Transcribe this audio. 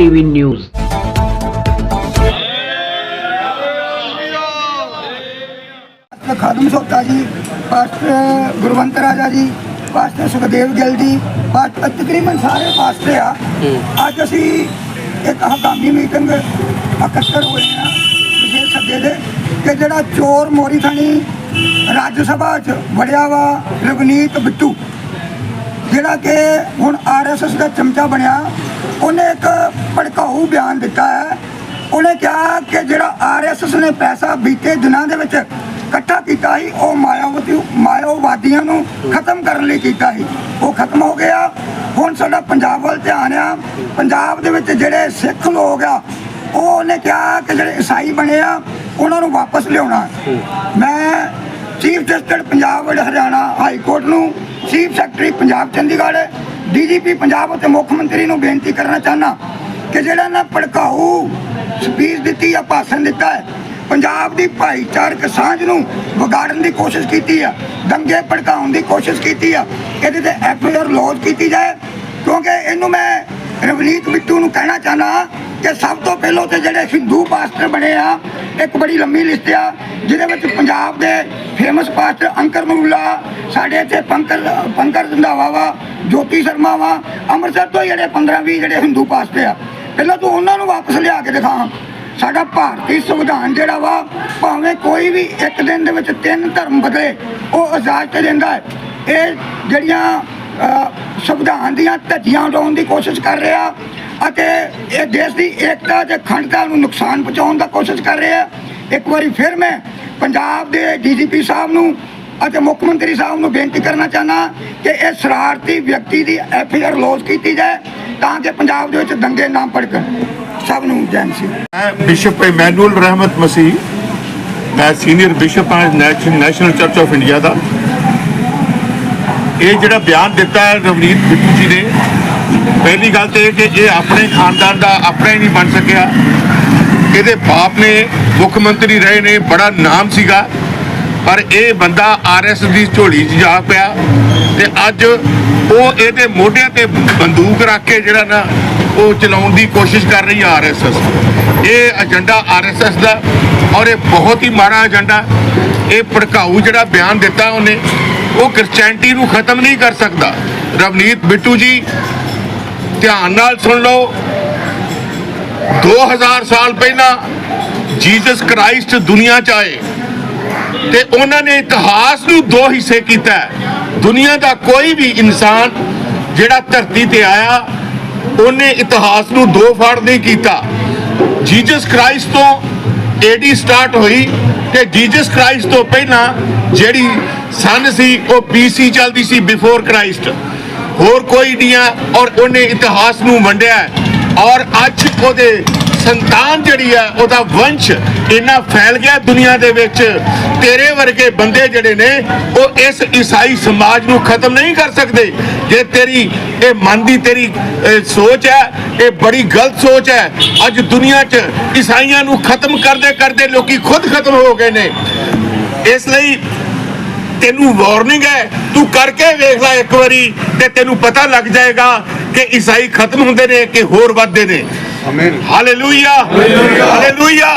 TV news pastor Khadam Sota ji pastor Gurwant ਰਾਜਾ ਜੀ pastor Sukhdev Gill ji pastor ਤਕਰੀਬਨ ਸਾਰੇ ਪਾਸਟਰ ਆ ਅੱਜ ਅਸੀਂ ਇੱਕ ਹੰਗਾਮੀ ਮੀਟਿੰਗ ਇਕੱਤਰ ਹੋਏ ਆ ਵਿਸ਼ੇਸ਼ ਸੱਦੇ ਦੇ ਕਿ ਜਿਹੜਾ ਚੋਰ ਮੋਰੀ ਥਾਣੀ ਰਾਜ ਸਭਾ ਚ ਵੜਿਆ ਵਾ ਰਵਨੀਤ ਬਿੱਟੂ ਜਿਹੜਾ ਕਿ ਹੁਣ ਆਰਐਸਐਸ ਦਾ ਚਮਚਾ ਬਣਿਆ, ਉਹਨੇ ਇੱਕ ਭੜਕਾਊ ਬਿਆਨ ਦਿੱਤਾ ਹੈ। ਉਹਨੇ ਕਿਹਾ ਕਿ ਜਿਹੜਾ ਆਰਐਸਐਸ ਨੇ ਪੈਸਾ ਬੀਤੇ ਦਿਨਾਂ ਦੇ ਵਿੱਚ ਇਕੱਠਾ ਕੀਤਾ ਸੀ, ਉਹ ਮਾਇਆਵਤੀ ਮਾਇਓਵਾਦੀਆਂ ਨੂੰ ਖਤਮ ਕਰਨ ਲਈ ਕੀਤਾ ਸੀ। ਉਹ ਖਤਮ ਹੋ ਗਿਆ। ਹੁਣ ਸਾਡਾ ਪੰਜਾਬ ਵੱਲ ਧਿਆਨ ਆ। ਪੰਜਾਬ ਦੇ ਵਿੱਚ ਜਿਹੜੇ ਸਿੱਖ ਲੋਕ ਆ, ਉਹ ਉਹਨੇ ਕਿਹਾ ਕਿ ਜਿਹੜੇ ਈਸਾਈ ਬਣੇ ਆ, ਉਹਨਾਂ ਨੂੰ ਵਾਪਸ ਲਿਆਉਣਾ। ਮੈਂ ਚੀਫ ਜਸਟਿਸ ਪੰਜਾਬ ਅਤੇ ਹਰਿਆਣਾ ਹਾਈ ਕੋਰਟ ਨੂੰ, chief secretary Punjab Chandigarh, DGP Punjab ਅਤੇ ਮੁੱਖ ਮੰਤਰੀ ਨੂੰ ਬੇਨਤੀ ਕਰਨਾ ਚਾਹਨਾ ਕਿ ਜਿਹੜਾ ਨਾ ਭੜਕਾਊ ਸਪੀਚ ਦਿੱਤੀ ਆ ਭਾਸ਼ਣ ਦਿੱਤਾ ਹੈ, ਪੰਜਾਬ ਦੀ ਭਾਈਚਾਰਕ ਸਾਂਝ ਨੂੰ ਵਿਗਾੜਨ ਦੀ ਕੋਸ਼ਿਸ਼ ਕੀਤੀ ਆ, ਦੰਗੇ ਭੜਕਾਉਣ ਦੀ ਕੋਸ਼ਿਸ਼ ਕੀਤੀ ਆ, ਇਹਦੇ ਤੇ ਐਫਆਈਆਰ ਲੌਂਚ ਕੀਤੀ ਜਾਏ, ਕਿਉਂਕਿ ਇਹਨੂੰ ਮੈਂ ਰਵਨੀਤ ਬਿੱਟੂ ਨੂੰ ਕਹਿਣਾ ਚਾਹਨਾ ਕਿ ਸਭ ਤੋਂ ਪਹਿਲਾਂ ਤੇ ਜਿਹੜੇ ਹਿੰਦੂ ਪਾਸਟਰ ਬਣੇ ਆ ਇੱਕ ਬੜੀ ਲੰਮੀ ਲਿਸਟ ਆ, ਜਿਹਦੇ ਵਿੱਚ ਪੰਜਾਬ ਦੇ ਫੇਮਸ ਪਾਸਟਰ ਅੰਕਰ ਮਰੂਲਾ ਸਾਡੇ ਇੱਥੇ ਪੰਕਜ ਪੰਕਜ ਰੰਧਾਵਾ ਵਾ, ਜੋਤੀ ਸ਼ਰਮਾ ਵਾ, ਅੰਮ੍ਰਿਤਸਰ ਤੋਂ ਹੀ ਜਿਹੜੇ 15 20 ਜਿਹੜੇ ਹਿੰਦੂ ਪਾਸਟਰ ਆ। ਪਹਿਲਾਂ ਤੂੰ ਉਹਨਾਂ ਨੂੰ ਵਾਪਸ ਲਿਆ ਕੇ ਦਿਖਾ। ਸਾਡਾ ਭਾਰਤੀ ਸੰਵਿਧਾਨ ਜਿਹੜਾ ਵਾ, ਭਾਵੇਂ ਕੋਈ ਵੀ ਇੱਕ ਦਿਨ ਦੇ ਵਿੱਚ ਤਿੰਨ ਧਰਮ ਬਦਲੇ, ਉਹ ਆਜ਼ਾਦ 'ਤੇ ਦਿੰਦਾ ਹੈ। ਇਹ ਜਿਹੜੀਆਂ ਸੰਵਿਧਾਨ ਦੀਆਂ ਧੱਜੀਆਂ ਉਡਾਉਣ ਦੀ ਕੋਸ਼ਿਸ਼ ਕਰ ਰਿਹਾ ਅਤੇ ਇਹ ਦੇਸ਼ ਦੀ ਏਕਤਾ ਤੇ ਅਖੰਡਤਾ ਨੂੰ ਨੁਕਸਾਨ ਪਹੁੰਚਾਉਣ ਦਾ ਕੋਸ਼ਿਸ਼ ਕਰ ਰਿਹਾ। ਇੱਕ ਵਾਰੀ ਫਿਰ ਮੈਂ ਪੰਜਾਬ ਦੇ ਡੀਜੀਪੀ ਸਾਹਿਬ ਨੂੰ ਅਤੇ ਮੁੱਖ ਮੰਤਰੀ ਸਾਹਿਬ ਨੂੰ ਬੇਨਤੀ ਕਰਨਾ ਚਾਹਨਾ ਕਿ ਇਹ ਸ਼ਰਾਰਤੀ ਵਿਅਕਤੀ ਦੀ ਐਫਆਈਆਰ ਲੌਂਚ ਕੀਤੀ ਜਾਏ ਤਾਂ ਕਿ ਪੰਜਾਬ ਦੇ ਵਿੱਚ ਦੰਗੇ ਨਾ ਭੜਕਣ। ਸਭ ਨੂੰ ਜੈਨ ਸਿੰਘ ਮੈਂ ਬਿਸ਼ਪ ਇਮੈਨੂਅਲ ਰਹਿਮਤ ਮਸੀਹ, ਮੈਂ ਸੀਨੀਅਰ ਬਿਸ਼ਪ ਹਾਂ ਨੈਸ਼ਨਲ ਚਰਚ ਆਫ ਇੰਡੀਆ ਦਾ। ਇਹ ਜਿਹੜਾ ਬਿਆਨ ਦਿੱਤਾ ਹੈ ਰਵਨੀਤ ਬਿੱਟੂ ਜੀ ਨੇ, ਪਹਿਲੀ ਗੱਲ ਤੇ ਇਹ ਕਿ ਇਹ ਆਪਣੇ ਖਾਨਦਾਨ ਦਾ ਆਪਣਾ ਹੀ ਨਹੀਂ ਬਣ ਸਕਿਆ। ਇਹਦੇ ਬਾਪ ਨੇ ਮੁੱਖ ਮੰਤਰੀ ਰਹੇ ਨੇ, ਬੜਾ ਨਾਮ ਸੀਗਾ। ਪਰ ਇਹ ਬੰਦਾ ਆਰਐਸ ਦੀ ਝੋਲੀ 'ਚ ਜਾ ਪਿਆ ਤੇ ਅੱਜ ਉਹ ਇਹਦੇ ਮੋਢਿਆਂ ਤੇ ਬੰਦੂਕ ਰੱਖ ਕੇ ਜਿਹੜਾ ਨਾ ਉਹ ਚਲਾਉਣ ਦੀ ਕੋਸ਼ਿਸ਼ ਕਰ ਰਹੀ ਹੈ ਆਰਐਸਐਸ ਇਹ ਏਜੰਡਾ ਆਰਐਸਐਸ ਦਾ ਔਰ ਇਹ ਬਹੁਤ ਹੀ ਮਾੜਾ ਏਜੰਡਾ। ਇਹ ਭੜਕਾਊ ਜਿਹੜਾ ਬਿਆਨ ਦਿੱਤਾ ਉਹਨੇ ਉਹ ਕ੍ਰਿਸਚੈਨਿਟੀ ਨੂੰ ਖਤਮ ਨਹੀਂ ਕਰ ਸਕਦਾ। ਰਵਨੀਤ ਬਿੱਟੂ ਜੀ, ਧਿਆਨ ਨਾਲ ਸੁਣ ਲਓ। 2000 ਸਾਲ ਪਹਿਲਾਂ ਜੀਸਸ ਕ੍ਰਾਈਸਟ ਦੁਨੀਆ 'ਚ ਆਏ ਤੇ ਉਹਨਾਂ ਨੇ ਇਤਿਹਾਸ ਨੂੰ ਦੋ ਹਿੱਸੇ ਕੀਤਾ ਹੈ। ਦੁਨੀਆ ਦਾ ਕੋਈ ਵੀ ਇਨਸਾਨ ਜਿਹੜਾ ਧਰਤੀ ਤੇ ਆਇਆ, ਉਹਨੇ ਇਤਿਹਾਸ ਨੂੰ ਦੋ ਫਾੜ ਨਹੀਂ ਕੀਤਾ। ਜੀਸਸ ਕ੍ਰਾਈਸਟ ਤੋਂ ਏਡੀ ਸਟਾਰਟ ਹੋਈ ਤੇ ਜੀਸਸ ਕ੍ਰਾਈਸਟ ਤੋਂ ਪਹਿਲਾਂ ਜਿਹੜੀ ਸਨ ਸੀ, ਉਹ BC ਚੱਲਦੀ ਸੀ ਬਿਫੋਰ ਕ੍ਰਾਈਸਟ ਹੋਰ ਕੋਈ ਨਹੀਂ ਆ, ਔਰ ਉਹਨੇ ਇਤਿਹਾਸ ਨੂੰ ਵੰਡਿਆ ਔਰ ਅੱਜ ਉਹਦੇ ਸੰਤਾਨ ਜਿਹੜੀ ਆ, ਉਹਦਾ ਵੰਸ਼ ਇੰਨਾ ਫੈਲ ਗਿਆ ਦੁਨੀਆ ਦੇ ਵਿੱਚ, ਤੇਰੇ ਵਰਗੇ ਬੰਦੇ ਜਿਹੜੇ ਨੇ, ਉਹ ਇਸ ਈਸਾਈ ਸਮਾਜ ਨੂੰ ਖਤਮ ਨਹੀਂ ਕਰ ਸਕਦੇ। ਜੇ ਤੇਰੀ, ਇਹ ਮਨ ਦੀ ਤੇਰੀ ਸੋਚ ਹੈ, ਇਹ ਬੜੀ ਗਲਤ ਸੋਚ ਹੈ, ਅੱਜ ਦੁਨੀਆ 'ਚ ਈਸਾਈਆਂ ਨੂੰ ਖਤਮ ਕਰਦੇ ਕਰਦੇ ਲੋਕੀ ਖੁਦ ਖਤਮ ਹੋ ਗਏ ਨੇ। ਇਸ ਲਈ ਤੈਨੂੰ ਵਾਰਨਿੰਗ ਹੈ। ਤੂੰ ਕਰਕੇ ਵੇਖ ਲੈ ਇੱਕ ਵਾਰੀ ਤੇ ਤੈਨੂੰ ਪਤਾ ਲੱਗ ਜਾਏਗਾ ਕਿ ਈਸਾਈ ਖਤਮ ਹੁੰਦੇ ਨੇ ਕਿ ਹੋਰ ਵੱਧਦੇ ਨੇ। ਆਮੀਨ ਹਾਲੇਲੂਇਆ ਹਾਲੇਲੂਇਆ